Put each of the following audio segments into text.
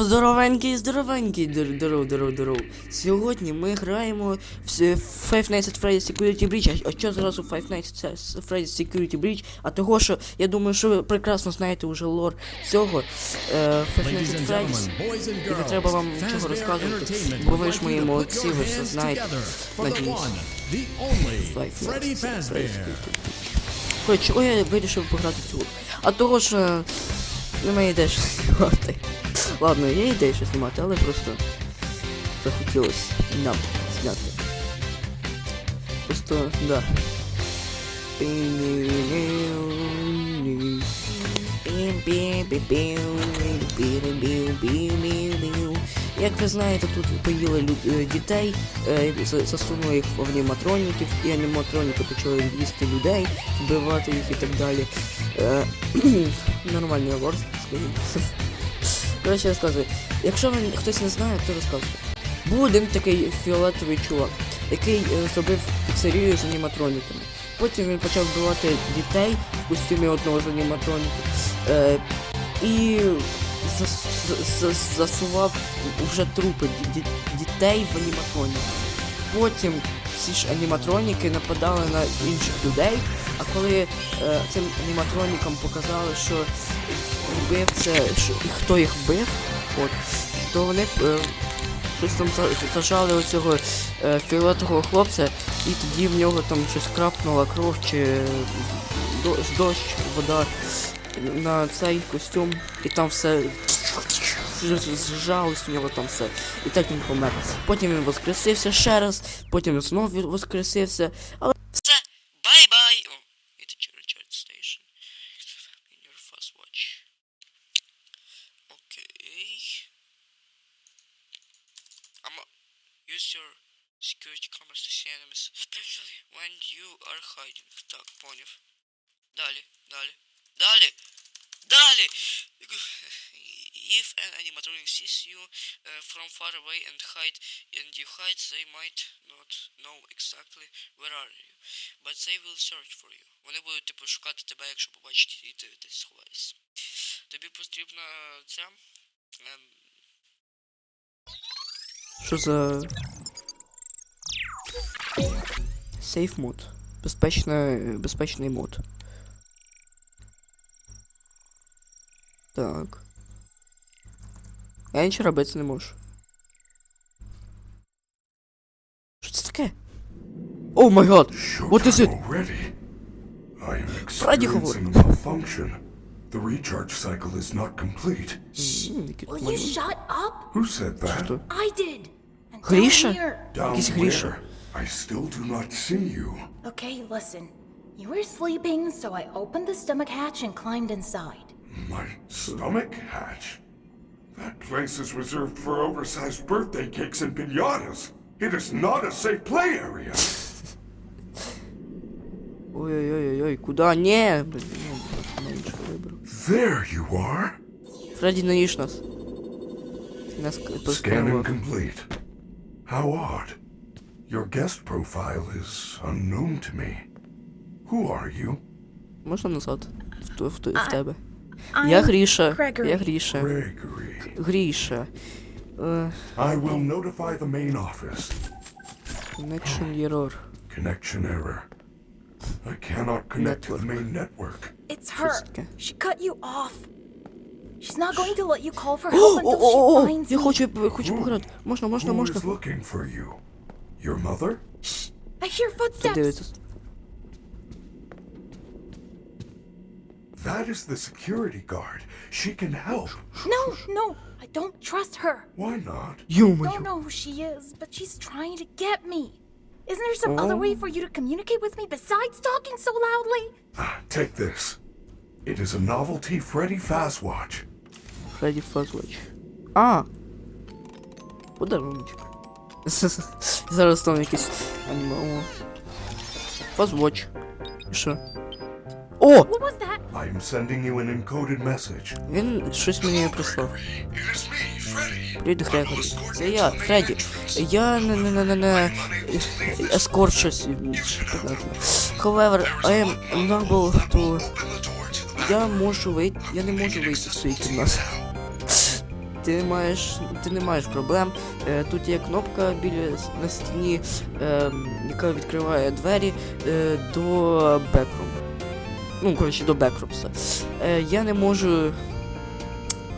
Здоров, здоровенький, здоровенький, здоров, здоров, здоров. Сьогодні ми граємо в Five Nights at Freddy's Security Breach. А- що зразу Five Nights at Freddy's Security Breach? А того, що я думаю, що ви прекрасно знаєте уже лор цього е, Five Nights at Freddy's. І не треба вам нічого розказувати, бо ви ж мої молодці, ви все знаєте. Надіюсь. Five Nights at Fazbear. Freddy's Коротше, чого я вирішив пограти в цю? А того що немає ідеї що знімати. Ладно, є ідея що знімати, але просто захотілося нам зняти. Просто, да. Як ви знаєте, тут поїли е, дітей, е, за- засунули їх в аніматроніків, і аніматроніки почали їсти людей, вбивати їх і так далі. Е, Нормальний лор, скажімо. Коротше, розказую. Якщо ви хтось не знає, то розказую. Був один такий фіолетовий чувак, який е, зробив піцерію з аніматроніками. Потім він почав вбивати дітей в костюмі одного з аніматроніків. Е, і зас, зас- засував вже трупи ді- ді- дітей в аніматроніки. Потім ці ж аніматроніки нападали на інших людей, а коли е, цим аніматронікам показали, що вбив це, хто їх вбив, от, то вони е, щось там за- зажали оцього е, фіолетового хлопця, і тоді в нього там щось крапнула кров чи до, дощ, вода на цей костюм, і там все зжалось у нього там все. І так він помер. Потім він воскресився ще раз, потім він воскресився. Але все, бай-бай! О, it's a recharge station. In your fast watch. Okay. I'm use your security cameras to see enemies, especially when you are hiding. Так, поняв. Далі, далі, далі, далі. If an animatronic sees you from far away and hide and you hide, they might not know exactly where are you, but they will search for you. Вони будуть шукати тебе, якщо побачать, і ти десь сховаєшся. Тобі потрібна ця. Що за. Сейф мод. Безпечна, безпечний мод. Так. Я нічого робити не можу. Що це таке? О май гад! What is it? Already, I am Фредді experiencing говорить. a malfunction. The recharge cycle is not complete. М, які тут Will you малюнки. shut up? Who said that? Что? I did. And down Гриша? here. Down Якийсь Гриша. where? I still do not see you. Okay, listen. You were sleeping, so I opened the stomach hatch and climbed inside. My stomach hatch. That place is reserved for oversized birthday cakes and pinatas. It is not a safe play area. Ой-ой-ой-ой, куда? Не, блін, не, не, нічого вибрав. There you are. Фредді не їж нас. Нас к- Scanning постановив. complete. How odd. Your guest profile is unknown to me. Who are you? Можна назад? В, ту- в, ту- в тебе. I'm Я Гріша. Gregory. Я Гріша. Gregory. Гріша. Е, I will notify the main office. Connection error. Connection error. I cannot connect to the main network. It's her. таке? She cut you off. She's not going to let you call for О, help о, until о, о, she finds я me. хочу, хочу пограти. Можна, можна, Who можна. is looking for you? Your mother? I hear footsteps. That is the security guard. She can help. No, no, I don't trust her. Why not? Йо-моє. Don't know who she is, but she's trying to get me. Isn't there some other way for you to communicate with me besides talking so loudly? Ah, take this. It is a novelty Freddy Fazwatch. Фредді Фазлач. А! Подаруночок. Зараз там якийсь аніме. О. Фазвоч. Що? О! What was that? I am sending you an encoded message. Він щось мені прислав. Привіт, Грегорі. Це я, Фредді. Я не не не не не ескорт щось. However, I am unable to... Я можу вийти. Я не можу вийти з своєї кімнати. Ти ти маєш. Ти не маєш проблем. Е, тут є кнопка біля на стіні, е, яка відкриває двері е, до бекруму. Ну, коротше, до бекрумса. Е, я не можу.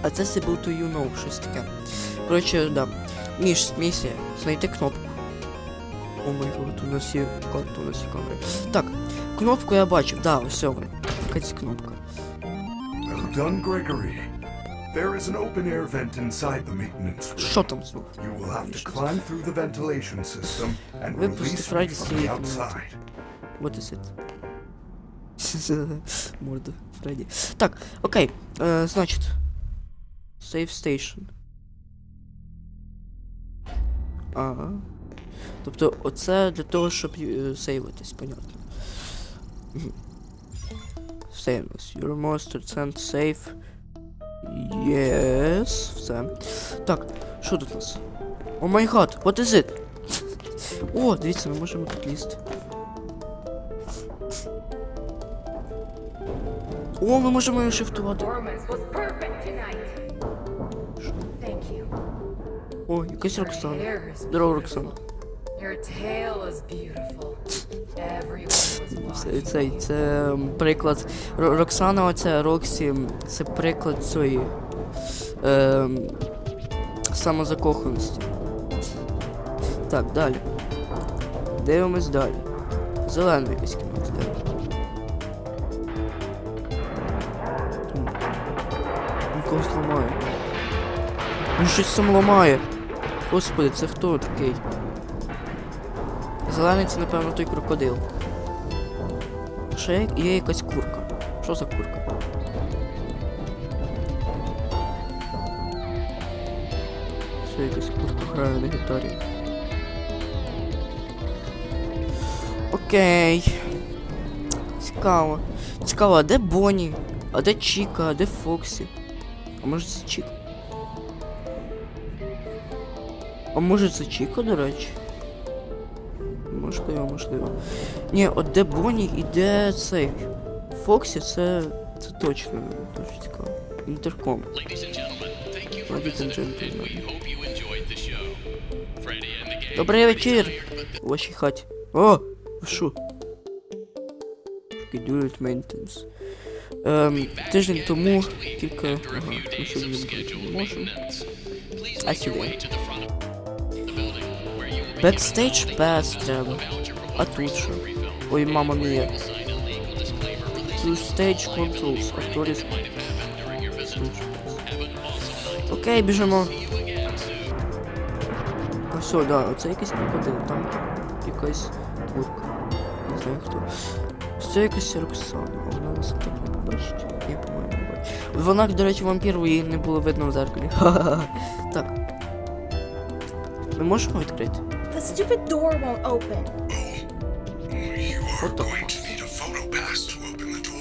А це Sibyl to you know, щось таке. Коротше, да. Міш, місія, знайти кнопку. О май гот, у нас є карта, у нас є камери. Так, кнопку я бачив, да, ось вона. Якась кнопка. Done, Gregory. There is an open air vent inside the maintenance room. Що там знов? You will have to climb through the ventilation system and release from the outside. What is it? Морда Фредді. Так, окей. Е, значить. Save station. Ага. Тобто оце для того, щоб е, сейвитись, понятно. Us. Your monster sent safe. Yes. Все. Так, що тут у нас? О май гад, what is it? О, дивіться, ми можемо тут лізти. О, ми можемо його шифтувати. О, якась Роксана. Здорово, Роксана. was Це, це приклад. Роксана, оце Роксі, це приклад цієї ем, самозакоханості. Так, далі. Дивимось далі. Зелена якась Когось ламає. Він щось там ламає. Господи, це хто такий? Зелений це, напевно, той крокодил. Ще є якась курка. Що за курка? Ще якась курка грає на гітарі. Окей. Цікаво. Цікаво, а де Бонні? А де Чіка? А де Фоксі? А може це Чіка? А може це Чіка, до речі? Можливо, можливо. Ні, от де Бонні і де цей. Фоксі це. це точно дуже цікаво. Інтерком. Добрий вечір! У вашій хаті. О! Що? Scheduled maintenance. Ем, тиждень тому кілька. after a Ага, few ми days of сьогодні не scheduled можемо. maintenance, please А make your сюди? way to the front of the building, where you will be Backstage given pass a треба. voucher for А one free тут що? story film. Ой, мама мія. Sign a legal disclaimer releasing Two stage controls. Авторі. might have happened during your visit. Have an awesome night. Окей, біжимо. See you again soon. Ось, о, да, оце якийсь крокодил, там якась курка. Не знаю хто. Ось Це якась Роксана, а вона нас так побачить. Я по-моєму не бачу. Вона, до речі, вампір, її не було видно в зеркалі. Ха-ха-ха. Так. Ми можемо відкрити? The stupid door won't open.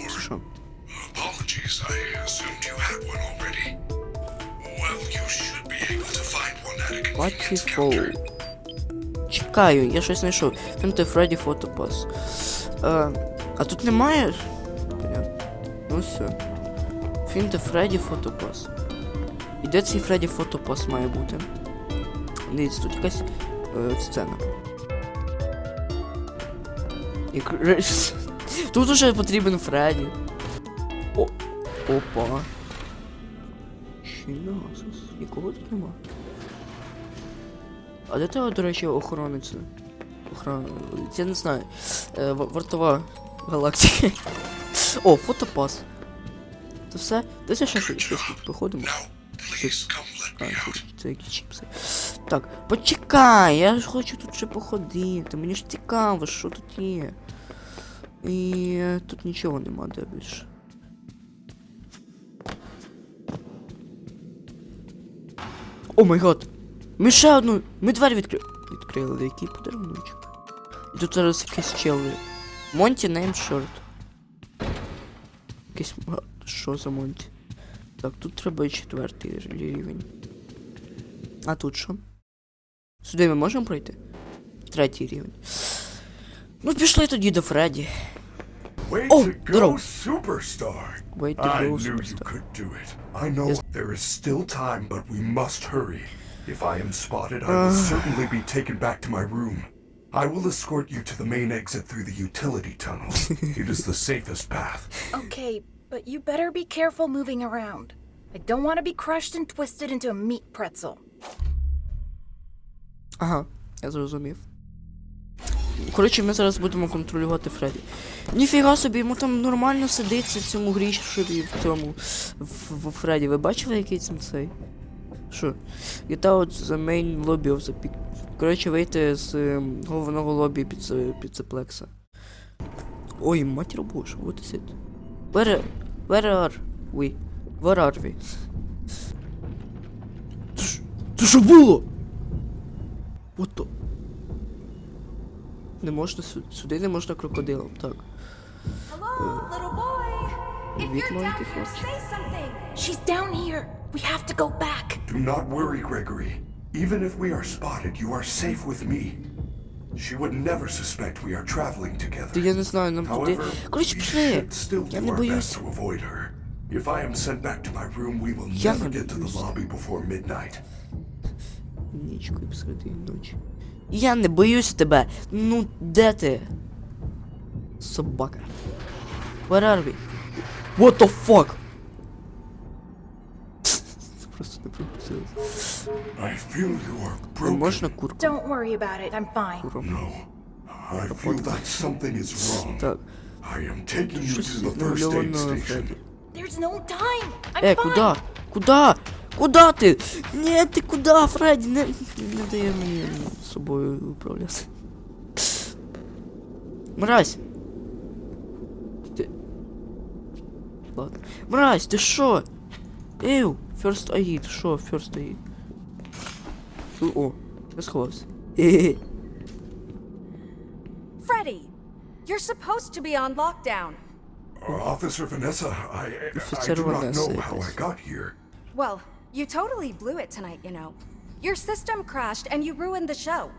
Це що? Apologies, I assumed you had one already. Well, you should be able to find one at a convenience Патіфол. counter. Чекаю, я щось знайшов. Фінте Фредді фотопас. А, а тут немає? Ну все. Фінте Фредді фотопас. І де цей Фредді фотопас має бути? Дивіться, тут якась е, сцена. І Тут уже потрібен Фредді. О. Опа. Щінасос. Нікого тут нема. А де тебе, до речі, охорониця? Охорона. Я не знаю. Е, вартова галактики. О, фотопас. Це все? Де це ще щось тут походимо? Це, якісь чіпси. Так, почекай, я ж хочу тут ще походити. Мені ж цікаво, що тут є. І тут нічого нема де більше. О май гад! Ми ще одну. Ми двері відкрили. Відкрили, який подаруночок. І тут зараз якийсь чел. Монті нейм шорт. Якийсь. М- Що за Монті? Так, тут треба четвертий рівень. А тут що? Сюди ми можемо пройти? Третій рівень. Ну, пішли тоді до Фредді. Way Oh, to go, здорово. superstar! Way to I go, knew you superstar. could do it. I know Yes. there is still time, but we must hurry. If I am spotted, I will certainly be taken back to my room. I will escort you to the main exit through the utility tunnel. it is the safest path. Okay, but you better be careful moving around. I don't want to be crushed and twisted into a meat pretzel. Ага, я зрозумів. Коротше, ми зараз будемо контролювати Фредді. Ніфіга собі, йому там нормально сидиться в цьому грішеві в цьому в, в Фредді. Ви бачили який там цей? Що? Get out the main lobby of the pic. Коротше, вийти з ем, головного лобі під, під. Ой, матір боже, is it? Where, where are we? Where are we? Це ж- Це що було? What the? Не можна сю- сюди не можна крокодилом, так. Hello, little boy. If Привіт, you're down маленький here, хлопчик. say something. She's down here. We have to go back. Do not worry, Gregory. Even if we are spotted, you are safe with me. She would never suspect we are traveling together. Та я не знаю, нам туди. However, Коротше, we пішли. should still Я do не our best боюсь. to avoid her. If I am sent back to my room, we will Я never не get to the боюсь. lobby before midnight. Нічкою посередині ночі. Я не боюсь тебе. Ну, де ти? Собака. Where are we? What the fuck? Це просто не пропустилось. I feel you are Не broken. можна курку? Don't worry about it. I'm fine. No. I feel that something is wrong. Так. I am taking you Щось to the first aid намальовано station. Фредді. There's no time. I'm Е, fine. куда? Куда? Куда ти? Ні, ти куда, Фредді? Не, не дає мені собою управляти. Мразь! Ти... Ладно. Мразь, ти що? Ей, first aid, що, first aid? Ну, О, я сховався. Хе-хе. Freddy, you're supposed to be on lockdown. Uh, Officer Vanessa, I, I Officer do not Vanessa, know how I yes. got here. Well, you totally blew it tonight, you know. Your system crashed and you ruined the show.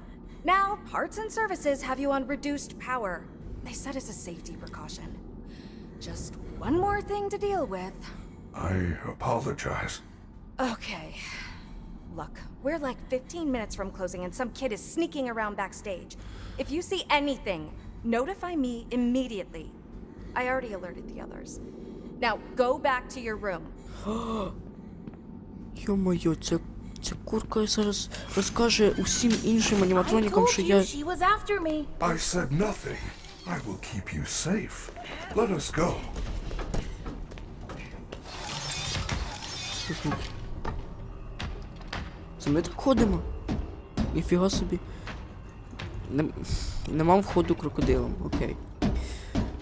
Now, parts and services have you on reduced power. They said as a safety precaution. Just one more thing to deal with. I apologize. Okay. Look, we're like 15 minutes from closing and some kid is sneaking around backstage. If you see anything, notify me immediately. I already alerted the others. Now, go back to your room. Йо-моє, ця, ця курка зараз розкаже усім іншим I аніматронікам, told що you я... she was after me. I said nothing. I will keep you safe. Let us go. Що звуки? Це ми так ходимо? Ніфіга собі. Нем... Нема входу крокодилом, окей.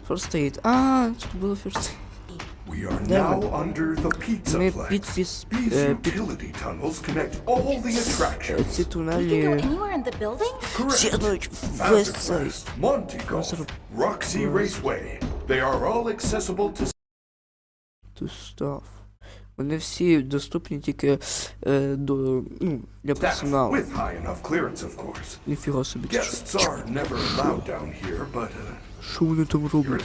First aid. А, тут було first aid. We are now under the pizza Ми plex. These е, utility tunnels connect all the е, attractions. ці тунелі? Correct. весь цей. Golf, Roxy Raceway. They are all accessible to Тустав. Вони всі доступні тільки е, до, ну, для персоналу. Ніфіга собі. це що? Guests are never allowed down here, but uh, Що вони там роблять?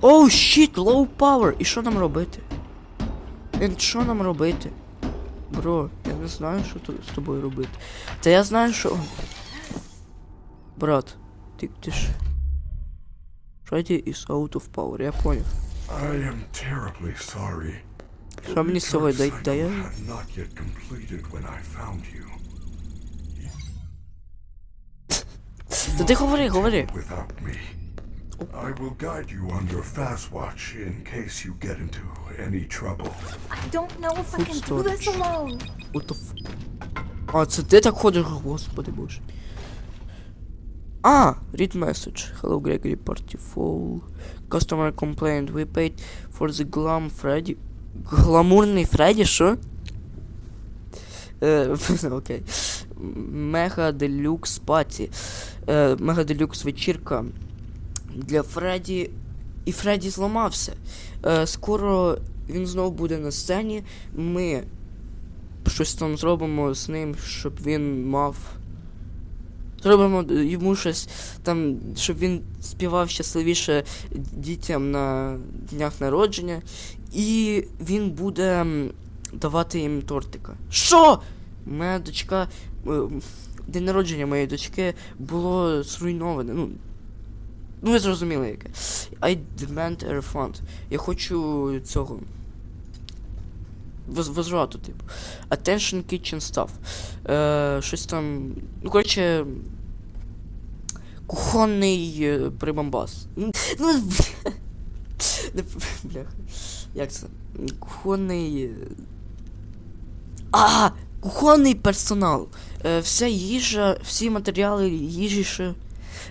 Оу, щіт, low power. І що нам робити? Ен, що нам робити? Бро, я не знаю, що тут з тобою робити. Та я знаю, що. Брат, ти, ти ж. Freddy is out of power, я поняв. I am terribly sorry. Що мені з цього Research дай, cycle дає? had not yet completed when I found you. Та ти говори, говори. Without me. I will guide you on your fast watch in case you get into any trouble. I don't know if I Food can do this storage. alone. What the f... А, це ти так ходиш, господи боже. А, read message. Hello Gregory Party Fall. Customer complaint. We paid for the glam Freddy. Гламурний Фредді, що? Е, Окей. Мега делюкс паті. Е, Мега делюкс вечірка для Фредді. І Фредді зламався. Е, Скоро він знову буде на сцені. Ми щось там зробимо з ним, щоб він мав Зробимо йому щось там, щоб він співав щасливіше дітям на днях народження. І він буде давати їм тортика. Що? Моя дочка. е, День народження моєї дочки було зруйноване. Ну, ну ви зрозуміли яке. I demand a refund. Я хочу цього. Воз- Возврату, типу. Attention kitchen stuff. Е, щось там. Ну, коротше. Кухонний е, прибамбас. Ну, Ну, бля. Бляха. Як це? Кухонний. е, А! Кухонний персонал. Е, вся їжа, всі матеріали їжі ще.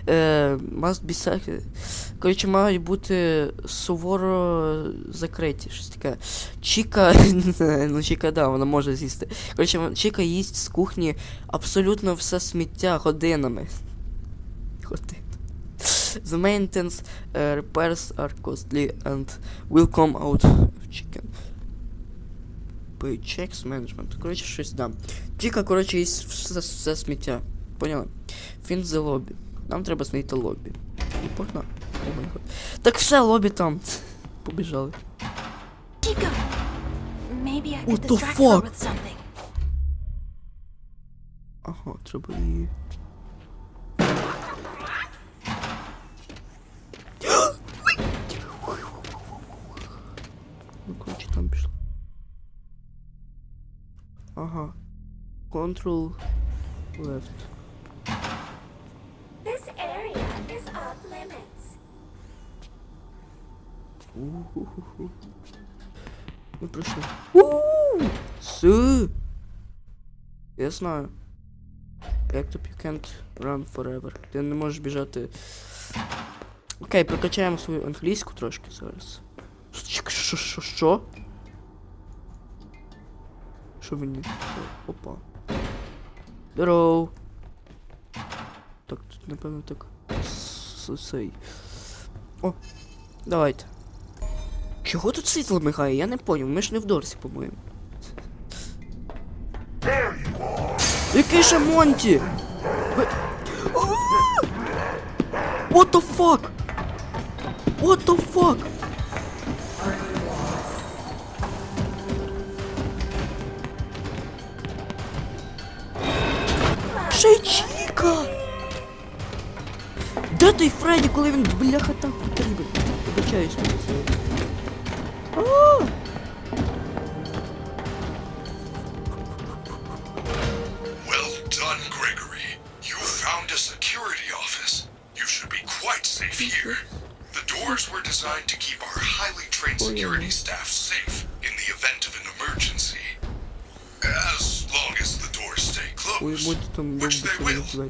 Е, must be sac- Коротше, мають бути суворо закриті, щось таке. Чіка, ну Чіка, да, вона може з'їсти. Коротше, Чіка їсть з кухні абсолютно все сміття годинами. Годин. The maintenance uh, repairs are costly and will come out of chicken. Paychecks management. Коротше, щось дам. Чіка, коротше, їсть все, все сміття. The lobby. Нам треба знайти лобі. І погнали. О май гад. Так все, лобі там. Побіжали. Chica! Maybe I What could the distract her fuck? with something. Ага, треба її. Ну, коротше, там пішло. Ага. Control left. У-ху-ху-ху. Ми пройшли. Су! Я знаю. Як you can't run forever. Ти не можеш біжати. Окей, прокачаємо свою англійську трошки зараз. Що? Що? Що? Що? Опа. Здорово. Так, тут напевно так. Цей. О, давайте. Чого тут світло мигає? Я не поняв, ми ж не в Дорсі, по-моєму. Який ще Монті? Ви... What the fuck? What the fuck? Ще той Фредді, коли він бляха так потрібен? Вибачаюсь, мені це. А! Well done, Gregory. You found a security office. You should be quite safe here. The doors were designed to keep our highly trained security staff safe in the event of an emergency. As long as the doors stay Ой, closed, Монті там which they довбиться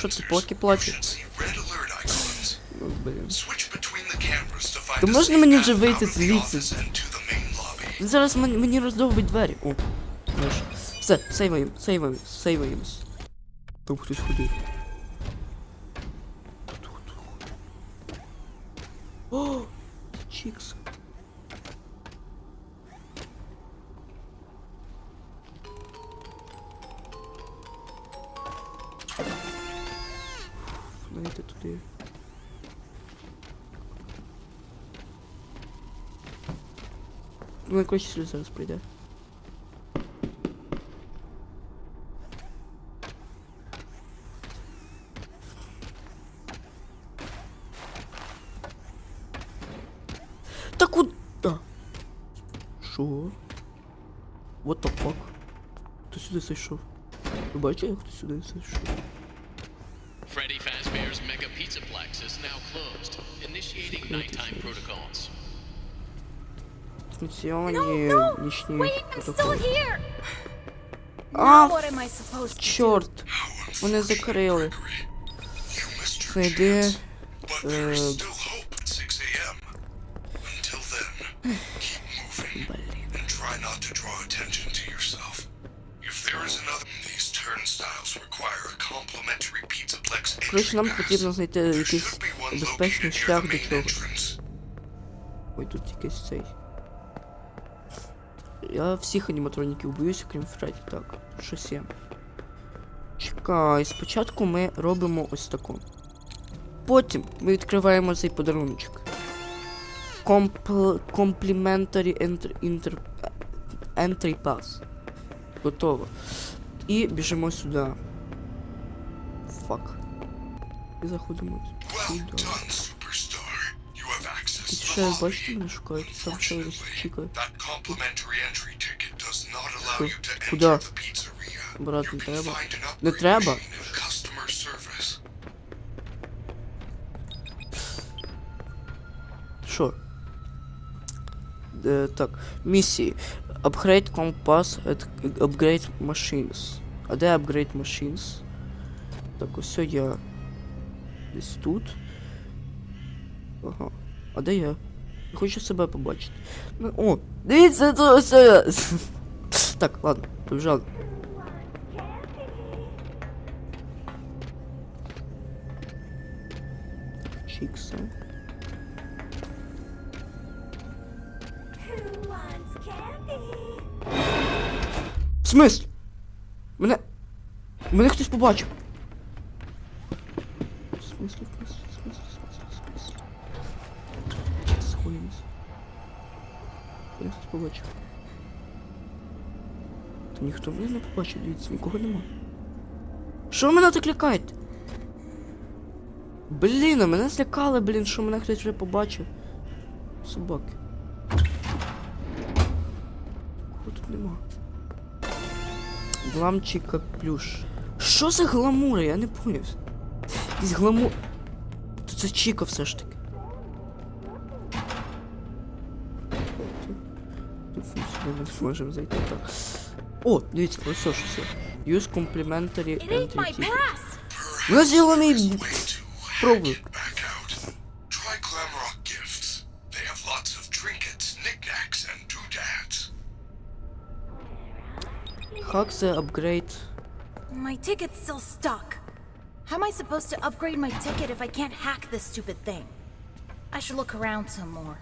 Що ти? to find То можна мені вже вийти звідси? Зараз мені, мені роздовбить двері. О, знаєш. Все, сейваємо, сейваємо, сейваємось. Там хтось ходив. О, Чікс. Знаєте, туди. Ну, якось сюди зараз прийде. Та куда? Що? What the fuck? Хто сюди зайшов? Ви бачили, хто сюди зайшов? Freddy Fazbear's Mega Pizzaplex is now closed. Initiating nighttime protocols. Функціонні No, no! нічні Wait, I'm still протоколи. here! А, Now what am I supposed to do? чорт. Вони закрили. You missed your Зайди. chance. But there is uh, still hope at 6 a.m. Until then, keep moving and try not to draw attention to yourself. If there is another, these turnstiles require a complimentary Pizzaplex Коротше, нам потрібно знайти якийсь безпечний шлях до чогось. Ой, тут якийсь цей. Я всіх аніматроніків боюсь, крім Фредді. Так, щось є. Чекай, спочатку ми робимо ось таку. Потім ми відкриваємо цей подаруночок. Complimentary entry, entry pass. Готово. І біжимо сюди. Фак. І заходимо Well сюди. done, superstar. You have access Тут to ще, the бачите, lobby. мене шукають, там ще раз чекаю. That complimentary entry ticket does not allow Що? you to Куда? enter the pizzeria. Брат, You не can треба. find an Не upgrade треба. machine in customer service. Що? Е, так, місії. Upgrade Compass, at- Upgrade Machines. А де Upgrade Machines? Так, ось я. Десь тут. Ага. А де я? Я хочу себе побачити. Ну, о, дивіться, це ось я. Так, ладно, побіжали. Чікси. Смислі? Мене. Мене хтось побачив. В смислі, в смислі, в смислі. Мене хтось побачив. Та ніхто мене не побачив, дивіться, нікого нема. Що мене так лякаєте? Блін, а мене злякали, блін, що мене хтось вже побачив. Собаки. Кого тут нема? Гламчика плюш. Що за гламура? Я не поняв. Якийсь гламур. То це Чіка все ж таки. Ми не зможемо зайти так. О, дивіться, ось що є. Use complimentary entry ticket. pass! Мій Way Hack the upgrade. My ticket's still stuck. How am I supposed to upgrade my ticket if I can't hack this stupid thing? I should look around some more.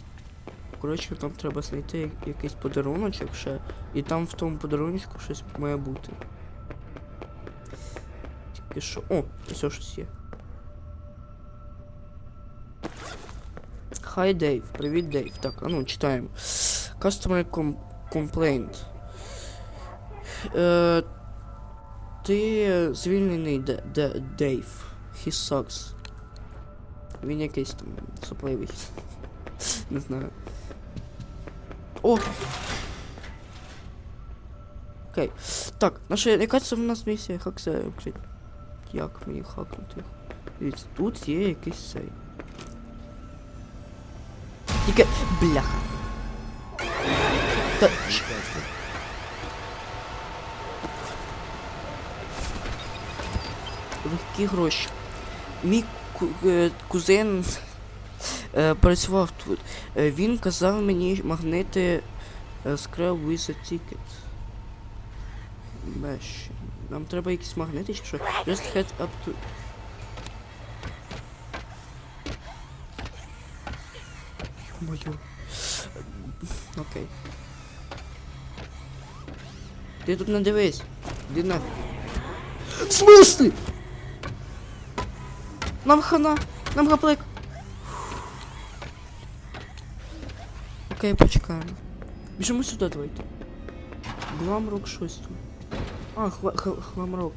Коротше, там треба знайти якийсь подаруночок ще. І там в тому подаруночку щось має бути. Тільки що. О, ось щось є. Hi Дейв, привіт Дейв. Так, а ну читаємо. Customer com complaint. Е, ти звільнений Де- Де- Дейв. He sucks. Він якийсь там сопливий. Не знаю. О! Окей. Так, наша яка це в нас місія? Хак це? Як мені хакнути? Дивіться, тут є якийсь цей. Тільки. Бляха. Та. Легкі гроші. Мій ку- е, кузен е, працював тут. Е, Він казав мені магнити е, scrap with a ticket. Меш. Нам треба якісь магнити чи що? Just head up to... Ё-моё. Окей. Ти тут не дивись. Іди нафіг. В смысле? Нам хана. Нам гаплик. Окей, почекаємо. Біжимо сюди, давайте. Гламрок щось. А, хла, хла, хламрок.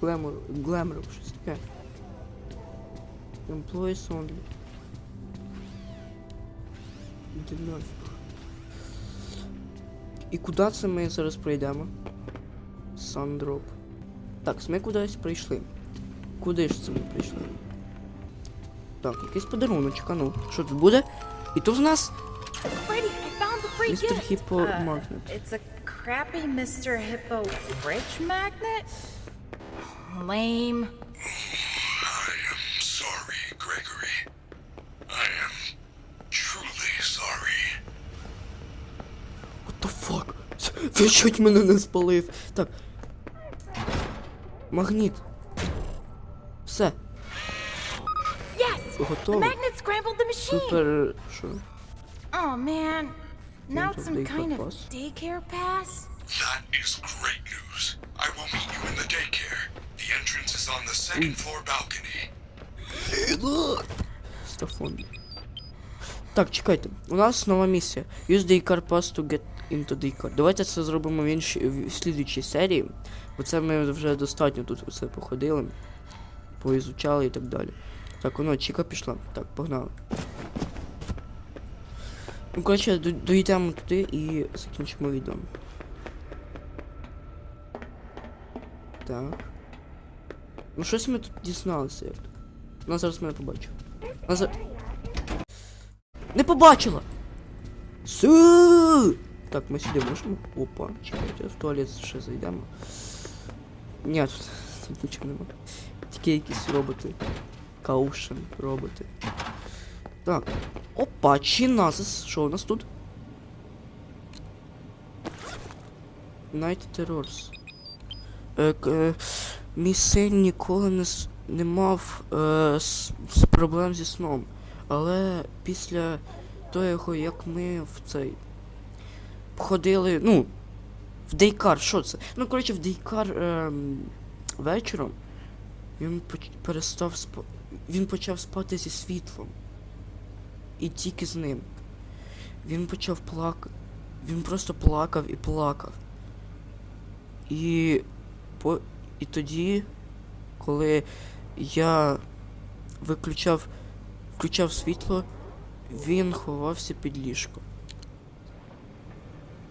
Глемор, глемрок, щось таке. Employees only. Нафіг. І куди це ми зараз пройдемо? Сандроп. Так, ми кудись прийшли. Куди ж це ми прийшли? Так, якийсь подаруночок, а ну. Що тут буде? І тут в нас Містер Uh, Магнет. It's a crappy Mr. Hippo fridge magnet? Lame. I am sorry, Gregory. I am truly sorry. What the fuck? Ти чуть мене не спалив. Так. Магніт. Все! The готово. magnet scrambled the machine! Супер. Що? Oh man. Now it's some kind of daycare pass? That is great news. I will meet you in the daycare. The entrance is on the second floor balcony. Стафон. Так, чекайте. У нас нова місія. Use the car pass to get into the car. Давайте це зробимо в іншій в слідуючій серії. Бо це ми вже достатньо тут все походили, поізучали і так далі. Так, воно, Чіка пішла. Так, погнали. Ну, коротше, до- доїдемо туди і закінчимо відео. Так. Ну щось ми тут дізналися як. Вона зараз мене побачила. Вона за... Не побачила! Су! Так, ми сюди можемо. Опа, чекайте, в туалет ще зайдемо. Ні, тут, тут нічого нема. Тільки якісь роботи. Каушен роботи. Так. Опа, Чиназис. Що у нас тут? Night Terrors. Е, е, мій син ніколи не, не мав е, с, с проблем зі сном. Але після того, як ми в цей ходили, ну, в дейкар, що це? Ну, коротше, в дейкар е, вечором він перестав спа... Він почав спати зі світлом. І тільки з ним. Він почав плакати. Він просто плакав і плакав. І по... І тоді, коли я виключав включав світло, він ховався під ліжко.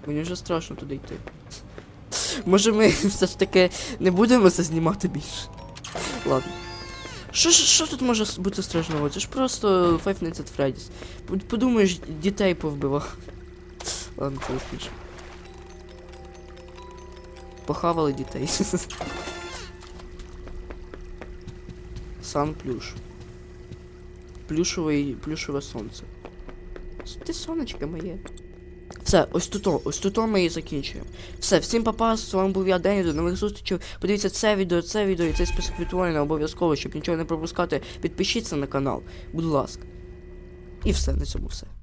Мені вже страшно туди йти. Може ми все ж таки не будемо це знімати більше. Ладно. Що, ж- що тут може с- бути страшного? Це ж просто Five Nights at Freddy's. Под- Подумаєш, дітей повбивав. Ладно, це не смішно. Похавали дітей. Сан плюш. Плюшовий, плюшове сонце. С- Ти сонечко моє. Все, ось тут, ось тут ми і закінчуємо. Все, всім папа, з вами був я Дені, до нових зустрічей. Подивіться це відео, це відео і цей список відтворення обов'язково, щоб нічого не пропускати. Підпишіться на канал, будь ласка. І все, на цьому все.